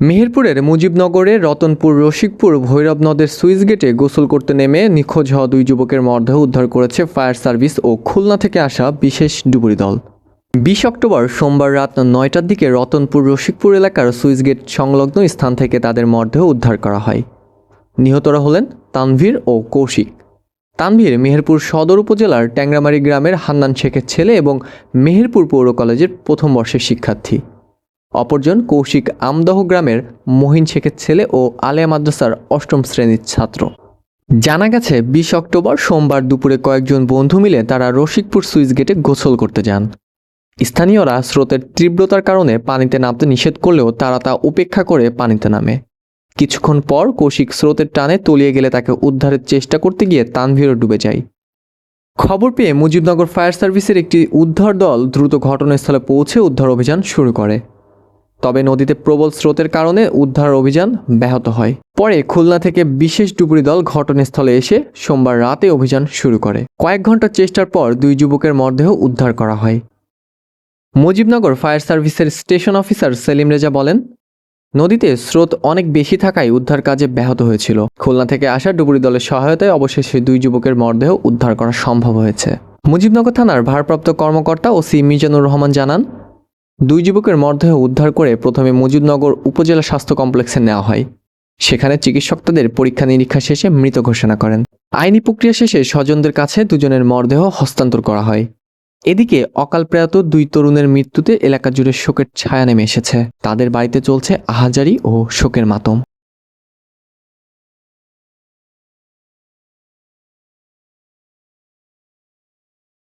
মেহেরপুরের মুজিবনগরে রতনপুর রসিকপুর ভৈরব নদের সুইচ গেটে গোসল করতে নেমে নিখোঁজ হওয়া দুই যুবকের মরদেহ উদ্ধার করেছে ফায়ার সার্ভিস ও খুলনা থেকে আসা বিশেষ ডুবুরি দল। বিশ অক্টোবর সোমবার রাত নয়টার দিকে রতনপুর রসিকপুর এলাকার সুইচ গেট সংলগ্ন স্থান থেকে তাদের মরদেহ উদ্ধার করা হয়। নিহতরা হলেন তানভীর ও কৌশিক। তানভীর মেহেরপুর সদর উপজেলার ট্যাংরামারি গ্রামের হান্নান শেখের ছেলে এবং মেহেরপুর পৌর কলেজের প্রথম বর্ষের শিক্ষার্থী। অপরজন কৌশিক আমদহ গ্রামের মহিন শেখের ছেলে ও আলিয়া মাদ্রাসার অষ্টম শ্রেণির ছাত্র। জানা গেছে, বিশ অক্টোবর সোমবার দুপুরে কয়েকজন বন্ধু মিলে তারা রসিকপুর সুইচ গেটে গোসল করতে যান। স্থানীয়রা স্রোতের তীব্রতার কারণে পানিতে নামতে নিষেধ করলেও তারা তা উপেক্ষা করে পানিতে নামে। কিছুক্ষণ পর কৌশিক স্রোতের টানে তলিয়ে গেলে তাকে উদ্ধারের চেষ্টা করতে গিয়ে তানভীরও ডুবে যায়। খবর পেয়ে মুজিবনগর ফায়ার সার্ভিসের একটি উদ্ধার দল দ্রুত ঘটনাস্থলে পৌঁছে উদ্ধার অভিযান শুরু করে। তবে নদীতে প্রবল স্রোতের কারণে উদ্ধার অভিযান ব্যাহত হয়। পরে খুলনা থেকে বিশেষ ডুবুরি দল ঘটনাস্থলে এসে সোমবার রাতে অভিযান শুরু করে। কয়েক ঘণ্টার চেষ্টার পর দুই যুবকের মরদেহ উদ্ধার করা হয়। মুজিবনগর ফায়ার সার্ভিসের স্টেশন অফিসার সেলিম রেজা বলেন, নদীতে স্রোত অনেক বেশি থাকায় উদ্ধার কাজে ব্যাহত হয়েছিল। খুলনা থেকে আসা ডুবুরি দলের সহায়তায় অবশেষে দুই যুবকের মরদেহ উদ্ধার করা সম্ভব হয়েছে। মুজিবনগর থানার ভারপ্রাপ্ত কর্মকর্তা ও সি মিজানুর রহমান জানান দুই যুবকের মরদেহ উদ্ধার করে প্রথমে মজুদনগর উপজেলা স্বাস্থ্য কমপ্লেক্সে নেওয়া হয়। সেখানে চিকিৎসক তাদের পরীক্ষা নিরীক্ষা শেষে মৃত ঘোষণা করেন। আইনি প্রক্রিয়া শেষে স্বজনদের কাছে দুজনের মরদেহ হস্তান্তর করা হয়। এদিকে অকাল প্রয়াত দুই তরুণের মৃত্যুতে এলাকা জুড়ে শোকের ছায়া নেমে এসেছে। তাদের বাড়িতে চলছে আহাজারি ও শোকের মাতম।